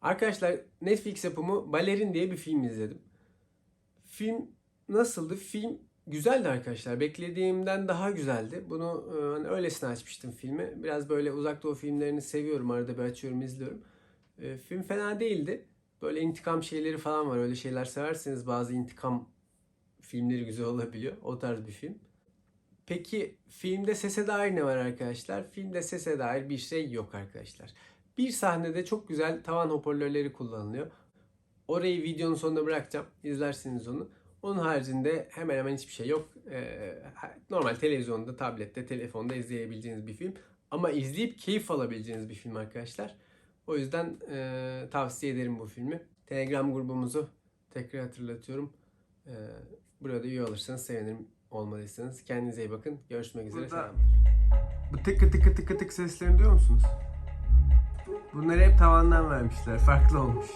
Arkadaşlar Netflix yapımı Balerin diye bir film izledim. Film nasıldı? Film güzeldi arkadaşlar. Beklediğimden daha güzeldi. Bunu e, hani öylesine açmıştım filmi. Biraz böyle uzak doğu filmlerini seviyorum. Arada bir açıyorum izliyorum. E, film fena değildi. Böyle intikam şeyleri falan var. Öyle şeyler severseniz bazı intikam filmleri güzel olabiliyor. O tarz bir film. Peki filmde sese dair ne var arkadaşlar? Filmde sese dair bir şey yok arkadaşlar. Bir sahnede çok güzel tavan hoparlörleri kullanılıyor. Orayı videonun sonuna bırakacağım. İzlersiniz onu. Onun haricinde hemen hemen hiçbir şey yok. Ee, normal televizyonda, tablette, telefonda izleyebileceğiniz bir film. Ama izleyip keyif alabileceğiniz bir film arkadaşlar. O yüzden e, tavsiye ederim bu filmi. Telegram grubumuzu tekrar hatırlatıyorum. Ee, burada üye olursanız sevinirim olmadıysanız. Kendinize iyi bakın. Görüşmek üzere. Burada-. Bu tıkı tıkı tıkı tık seslerini duyuyor musunuz? Bunları hep tavandan vermişler. Farklı olmuş.